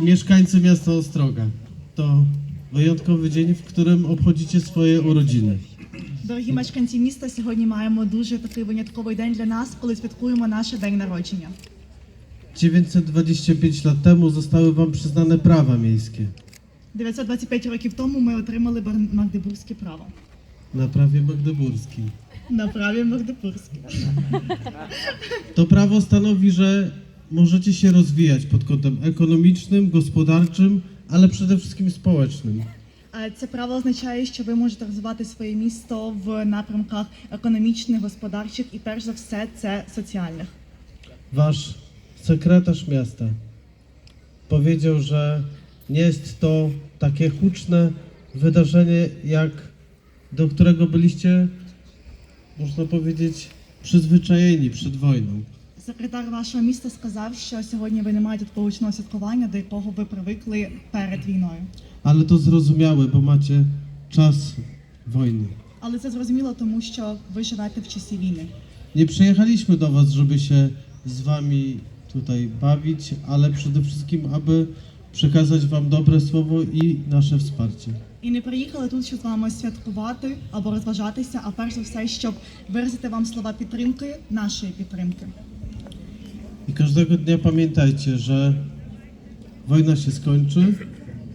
Mieszkańcy miasta Ostroga, to wyjątkowy dzień, w którym obchodzicie swoje urodziny. Дорогі мешканці міста, сьогодні маємо дуже такий винятковий день для нас, коли святкуємо наш день народження. 925 lat temu zostały wam przyznane prawa miejskie 925 rokів тому ми отримали Бар- Магдебурзьке право. na prawie magdeburskim. На праві Магдебурзьке. To prawo stanowi, że możecie się rozwijać pod kątem ekonomicznym, gospodarczym, ale przede wszystkim społecznym. Е, Це право означає, що ви можете розвивати своє місто в напрямках економічних, господарчих і перш за все це соціальних. Wasz sekretarz miasta powiedział, że nie jest to takie huczne wydarzenie, jak do którego byliście, można powiedzieć, przyzwyczajeni przed wojną. Секретар вашого міста сказав, що сьогодні ви не маєте такого святкування, до якого ви привикли перед війною. Ale to zrozumiałe, bo macie czas wojny. Але це zrозуміло, тому що ви живете в часі війни. Nie przyjechaliśmy do Was, żeby się z Wami tutaj bawić, ale przede wszystkim, aby przekazać Wam dobre słowo i nasze wsparcie. І не приїхали тут, щоб з вами святкувати або розважатися, а перш за все, щоб виразити вам слова підтримки, нашої підтримки. I każdego dnia pamiętajcie, że wojna się skończy,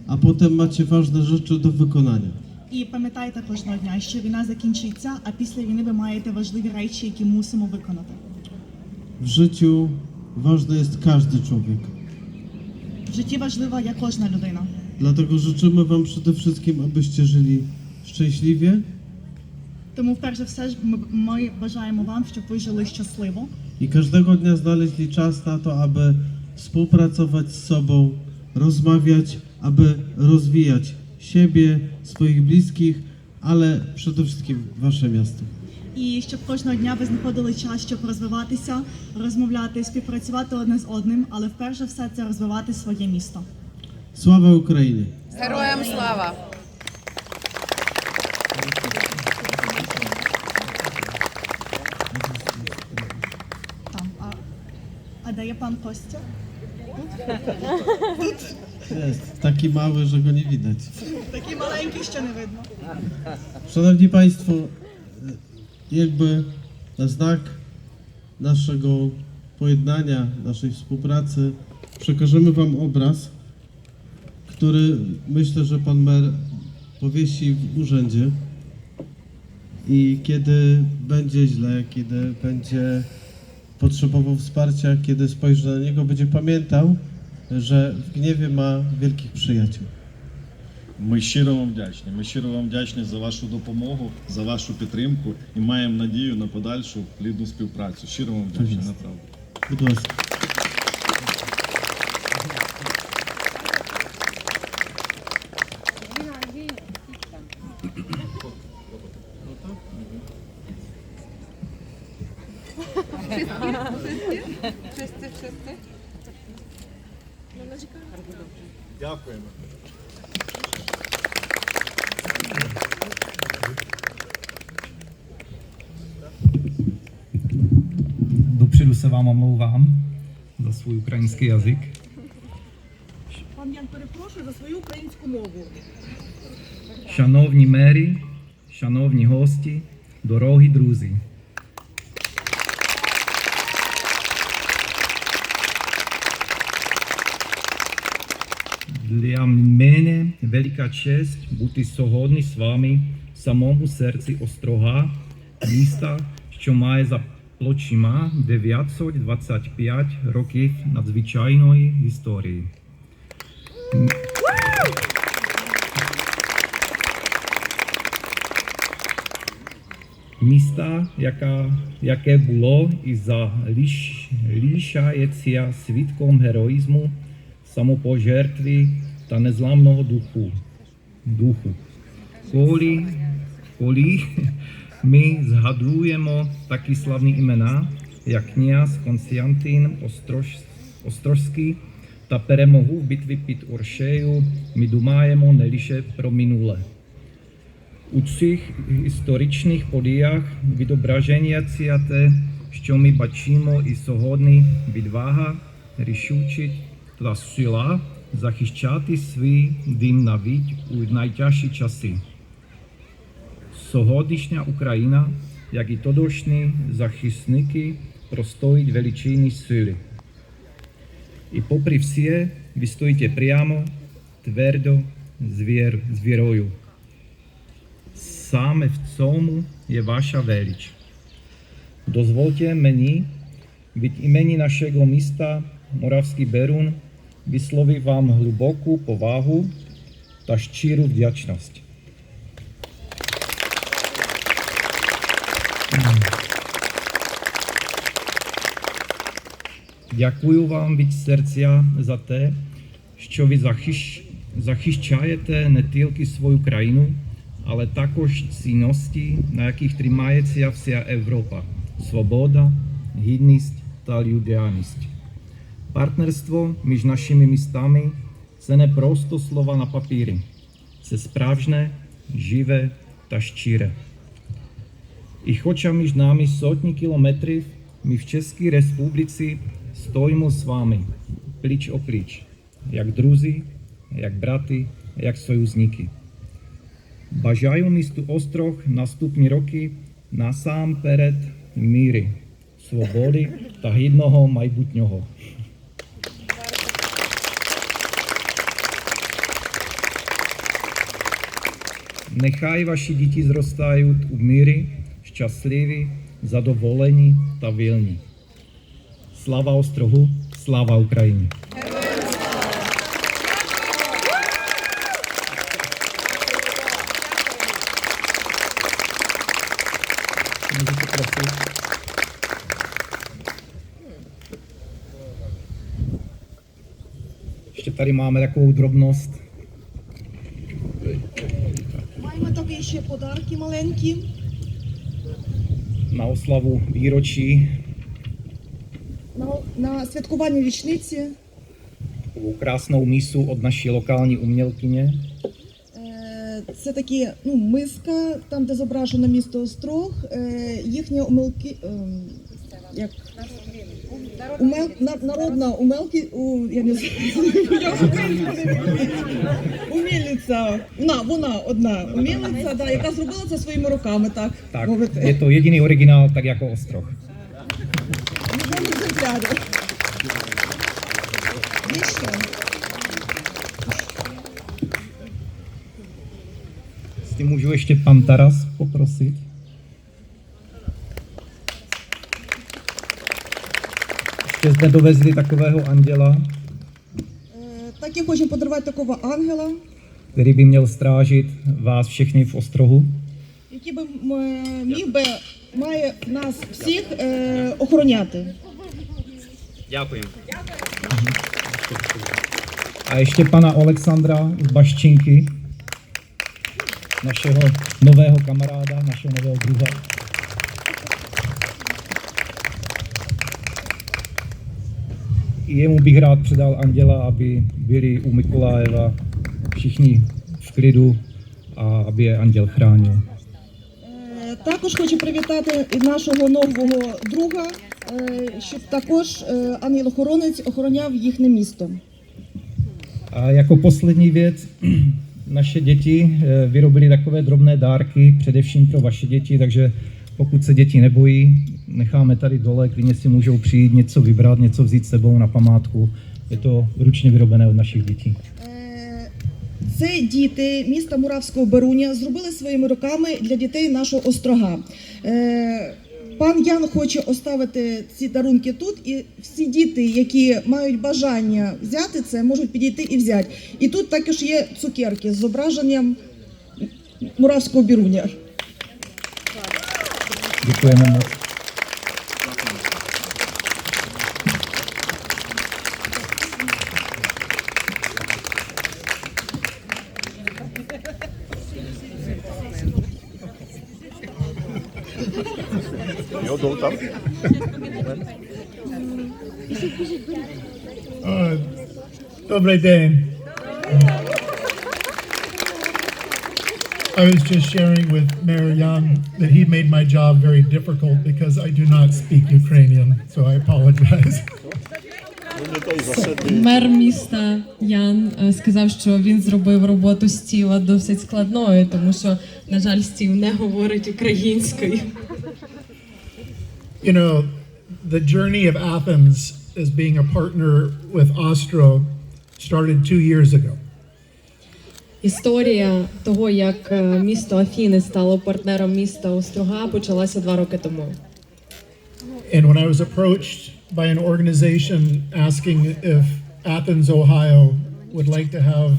a potem macie ważne rzeczy do wykonania. І пам'ятайте кожного дня, що війна закінчиться, а після війни ви маєте важливі речі, які мусимо виконати. W życiu ważny jest każdy człowiek. В житті важлива є кожна людина. Dlatego życzymy Wam przede wszystkim, abyście żyli szczęśliwie Тому, вперше все, ж, ми, ми бажаємо вам, щоб ви жили щасливо i każdego dnia znaleźli czas na to, aby współpracować z sobą, rozmawiać, aby rozwijać siebie, swoich bliskich, ale przede wszystkim Wasze miasto. і щоб кожного дня ви знаходили час, щоб розвиватися, розмовляти, співпрацювати одне з одним, але вперше все це розвивати своє місто. Sława Ukrainie! Героям слава! nadaje pan Kościa? Jest taki mały, że go nie widać. Takie maleńkie ściany widno. Szanowni Państwo, jakby na znak naszego pojednania, naszej współpracy przekażemy Wam obraz, który myślę, że Pan Mer powiesi w urzędzie i kiedy będzie źle, kiedy będzie potrzebował wsparcia, kiedy spojrzy na niego, będzie pamiętał, że w gniewie ma wielkich przyjaciół. Ми щиро вам вдячні. Ми щиро вам вдячні за вашу допомогу, за вашу підтримку і маємо надію на подальшу плідну співпрацю. Щиро вам вдячні, Звісно. направду. Будь ласка. Дякуємо. Dopředu se vám omlouvám za svůj ukrajinský jazyk. Пан Ян, перепрошую за свою українську мову. Шановні мері, шановні гості, дорогі друзі. Для мене велика честь бути сьогодні з вами в самому серці Острога, міста, що має за плечима 925 років надзвичайної історії. Міста, яка, яке було і залишається свідком героїзму, самопожертви та незламного духу. духу. Коли, коли ми згадуємо такі славні імена, як князь Константин Острож, Острозький та перемогу в битві під Оршею, ми думаємо не лише про минуле. У цих історичних подіях відображення те, що ми бачимо і сьогодні відвага, рішучість та сила захищати свій дім навіть у найтяжчі часи. Сьогоднішня Україна, як і тодішні захисники, простоїть величезні сили. І попри все, ви стоїте прямо, твердо, з, вір, з вірою. Саме в цьому є ваша велич. Дозвольте мені від імені нашого міста Моравський Берун висловити вам глибоку повагу та щиру вдячність. Дякую вам від серця за те, що ви захищ... захищаєте не тільки свою країну, але також цінності, на яких тримається вся Європа: свобода, гідність та людяність. Партнерство між нашими містами це не просто слова на папірі, це справжнє, живе та щире. І хоча між нами сотні кілометрів, ми в Českій Республіці стоїмо з вами пліч о пліч, як друзі, як брати, як союзники. Бажаю місту Острог наступні роки насамперед міри, свободи та гідного майбутнього. Нехай ваші діти зростають у мирі, щасливі, задоволені та вільні. Слава Острогу, слава Україні! Můžete prosím? Ještě tady máme takovou drobnost. маленькі. На ославу вірочі. На, на святкування річниці. takovou krásnou mísu od naší lokální umělkyně. Е, Це такі ну, миска, там, де зображено місто Острог, їхня їхні умилки. ем, Як? Умел, на, народна умелки, у, я не знаю, як українською не вмію. умільниця, вона, вона одна умільниця, да, яка зробила це своїми руками, так, Tak, мовити. je to jediný originál, tak jako Ostrog. В одному екземплярі. Є ще? Jestli můžu ještě pan Taras poprosit. Ještě jsme dovezli takového anděla, Е, Так я хочу подарувати такого ангела, který by měl strážit vás všechny v Ostrohu. який би м, е, міг би має нас всіх е, охороняти. Děkujeme. A ještě pana Alexandra z Baščinky, našeho nového kamaráda, našeho nového druha. jemu bych rád předal anděla, aby byli u Mikulájeva všichni v klidu a aby je anděl chránil. Е, Також хочу привітати і нашого нового друга, е, щоб також е, ангел-охоронець охороняв їхнє місто. A jako poslední věc, naše děti eh, vyrobily takové drobné dárky, především pro vaše děti, takže pokud se děti nebojí, necháme tady dole, klidně si můžou přijít něco vybrat, něco vzít s sebou na památku. Je to ručně vyrobené od našich dětí. Це діти міста Муравського Беруня зробили своїми руками для дітей нашого острога. Пан Ян хоче оставити ці дарунки тут, і всі діти, які мають бажання взяти це, можуть підійти і взяти. І тут також є цукерки з зображенням Муравського Беруня. Děkujeme moc. Jo, jdou tam. Eh, dobrý den. I was just sharing with Mayor Young that he made my job very difficult because I do not speak Ukrainian, so I apologize. Мер міста Ян е, сказав, що він зробив роботу Стіва досить складною, тому що, на жаль, Стів не говорить українською. You know, the journey of Athens as being a partner with Ostro started two years ago. Історія того, як е, місто Афіни стало партнером міста Острога, почалася два роки тому. And when I was approached by an organization asking if Athens, Ohio would like to have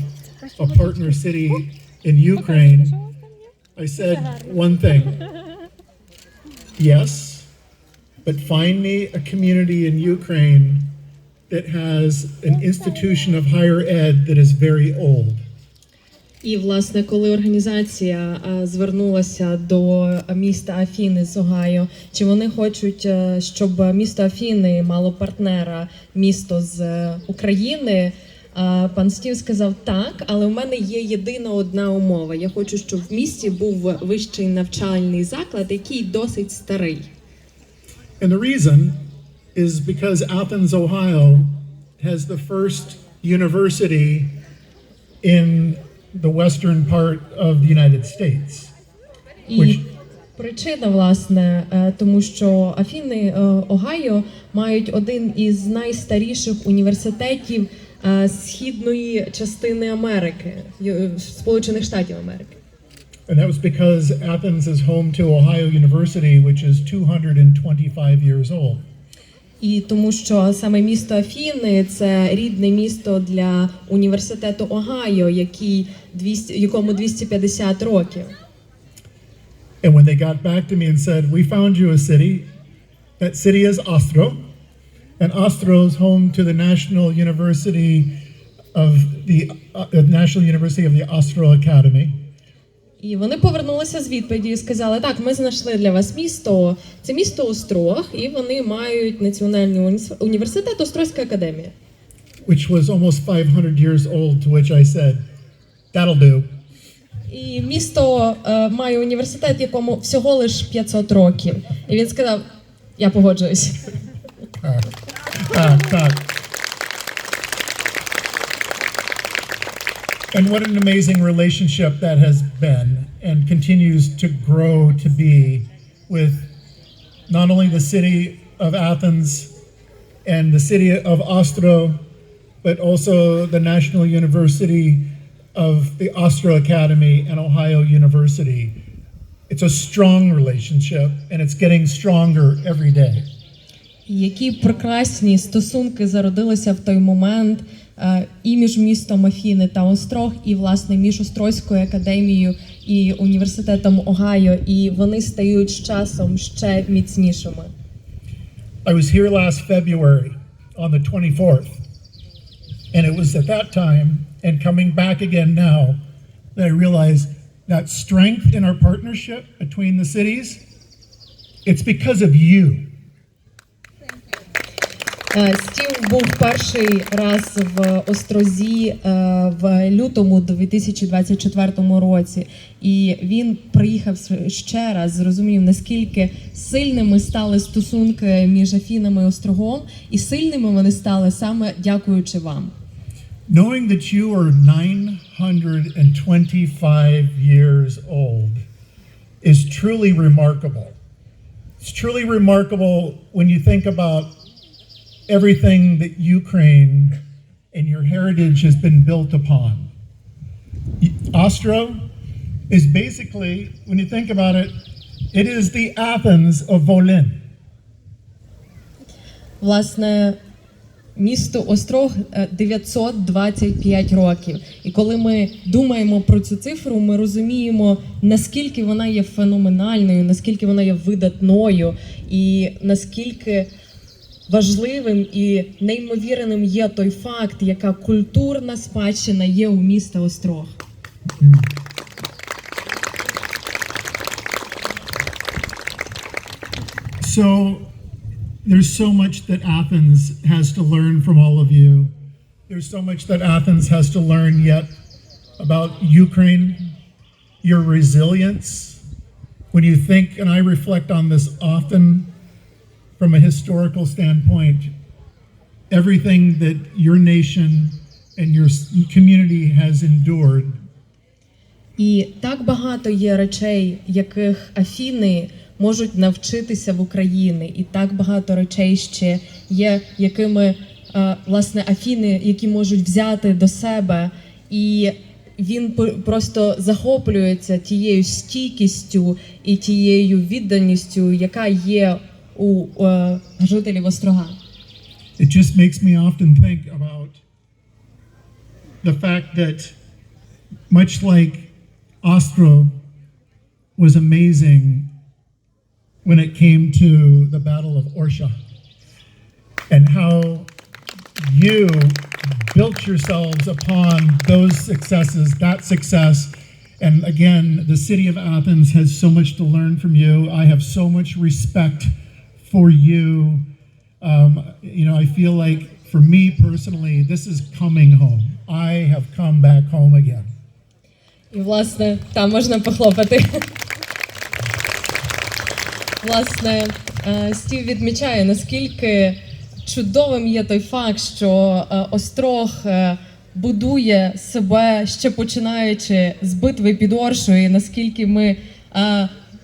a partner city in Ukraine, I said one thing yes, but find me a community in Ukraine that has an institution of higher ed that is very old. І власне, коли організація е, звернулася до міста Афіни з Огайо, чи вони хочуть, е, щоб місто Афіни мало партнера місто з е, України? Пан Стів сказав так, але в мене є єдина одна умова. Я хочу, щоб в місті був вищий навчальний заклад, який досить старий. And the reason is because Athens, Ohio has the first university in the western part of the United States. І Which- причина, власне, е, тому що Афіни е, Огайо мають один із найстаріших університетів е, східної частини Америки, Ю- Сполучених Штатів Америки. And that was because Athens is home to Ohio University, which is 225 years old. І тому, що саме місто Афіни це рідне місто для університету Огайо, який 200, якому 250 років. And when they got back to me and said, We found you a city, that city is Ostro. And Ostro is home to the National University of the uh, uh, National University of the Ostro Academy. І вони повернулися з відповіді і сказали: так, ми знайшли для вас місто. Це місто Острог, і вони мають національний університет Острозька академія. which was almost 500 years old, to which I said, That'll do. І місто е, має університет, якому всього лиш 500 років. І він сказав: я погоджуюсь. Ah, ah. And what an amazing relationship that has been and continues to grow to be with not only the city of Athens and the city of Ostro, but also the National University of the Ostro Academy and Ohio University. It's a strong relationship and it's getting stronger every day. І Які прекрасні стосунки зародилися в той момент е, і між містом Афіни та Острог, і власне між Острозькою академією і університетом Огайо, і вони стають з часом ще міцнішими. I was here last February on the 24th, and it was at that time and coming back again now that I realized that strength in our partnership between the cities, it's because of you. Е, Стів був перший раз в Острозі е, в лютому 2024 році, і він приїхав ще раз, зрозумів наскільки сильними стали стосунки між Афінами і Острогом, і сильними вони стали саме дякуючи вам. Knowing that you are 925 years old is truly remarkable. It's truly remarkable when you think about everything that Ukraine and your heritage has been built upon. Ostro is basically, when you think about it, it is the Athens of Volin. Власне, місту Острог е, 925 років. І коли ми думаємо про цю цифру, ми розуміємо, наскільки вона є феноменальною, наскільки вона є видатною, і наскільки важливим і неймовірним є той факт, яка культурна спадщина є у міста Острог. So there's so much that Athens has to learn from all of you. There's so much that Athens has to learn yet about Ukraine, your resilience. When you think, and I reflect on this often from a historical standpoint, everything that your nation and your community has endured. І так багато є речей, яких Афіни можуть навчитися в Україні, і так багато речей ще є, якими е, власне Афіни, які можуть взяти до себе, і він просто захоплюється тією стійкістю і тією відданістю, яка є у е, жителів острога. It just makes me often think about the fact that, much like Ostro was amazing when it came to the Battle of Orsha, and how you built yourselves upon those successes, that success. And again, the city of Athens has so much to learn from you. I have so much respect for you. Um, you know, I feel like for me personally, this is coming home. I have come back home again. І, власне, там можна похлопати. Власне, е, Стів відмічає, наскільки чудовим є той факт, що е, Острог е, будує себе ще починаючи з битви під Оршою, наскільки ми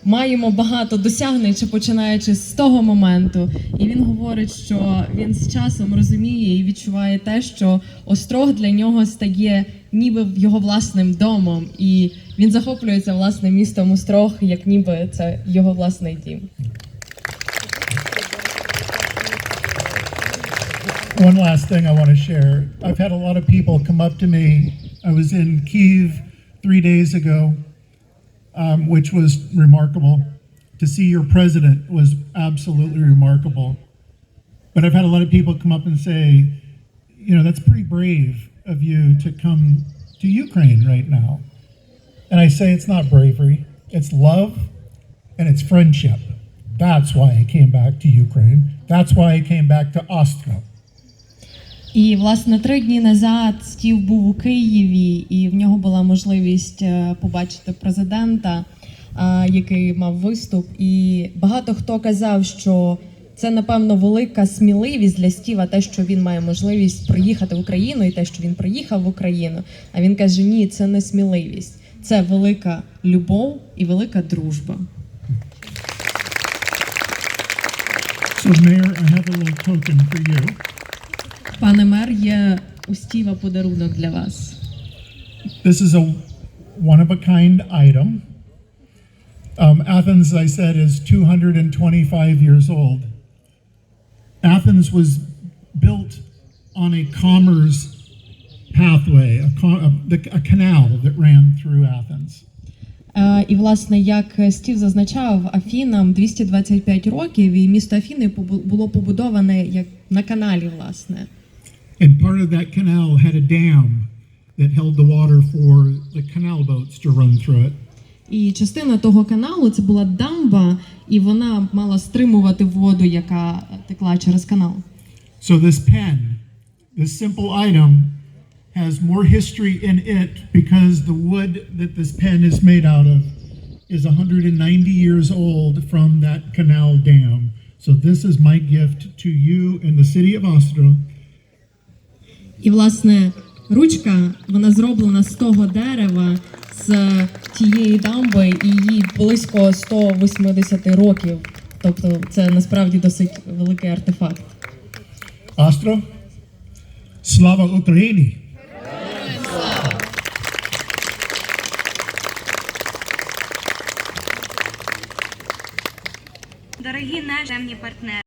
маємо багато досягнень, ще починаючи з того моменту. І він говорить, що він з часом розуміє і відчуває те, що Острог для нього стає ніби його власним домом, і він захоплюється власне містом Острог, як ніби це його власний дім. One last thing I want to share. I've had a lot of people come up to me. I was in Kiev three days ago, um, which was remarkable. To see your president was absolutely remarkable. But I've had a lot of people come up and say, you know, that's pretty brave of you to come to Ukraine right now. And I say it's not bravery, it's love and it's friendship. That's why I came back to Ukraine. That's why I came back to Ostra. І власне три дні назад Стів був у Києві, і в нього була можливість е, побачити президента, е, який мав виступ. І багато хто казав, що це напевно велика сміливість для Стіва, те, що він має можливість приїхати в Україну, і те, що він приїхав в Україну. А він каже: ні, це не сміливість, це велика любов і велика дружба. So, Mayor, I have a little token for you. Пане мер, є у Стіва подарунок для вас. This is a one of a kind item. Um, Athens, as I said, is 225 years old. Athens was built on a commerce pathway, a, a, a canal that ran through Athens. Е, І, власне, як Стів зазначав, Афінам 225 років, і місто Афіни було побудоване як на каналі, власне. And part of that canal had a dam that held the water for the canal boats to run through it. І частина того каналу це була дамба, і вона мала стримувати воду, яка текла через канал. So this pen, this simple item, has more history in it because the wood that this pen is made out of is 190 years old from that canal dam. So this is my gift to you in the city of Oslo. І, власне, ручка вона зроблена з того дерева, з тієї дамби, і їй близько 180 років. Тобто, це насправді досить великий артефакт. Ostro, Slava Ukraini. Дорогі наші партнери.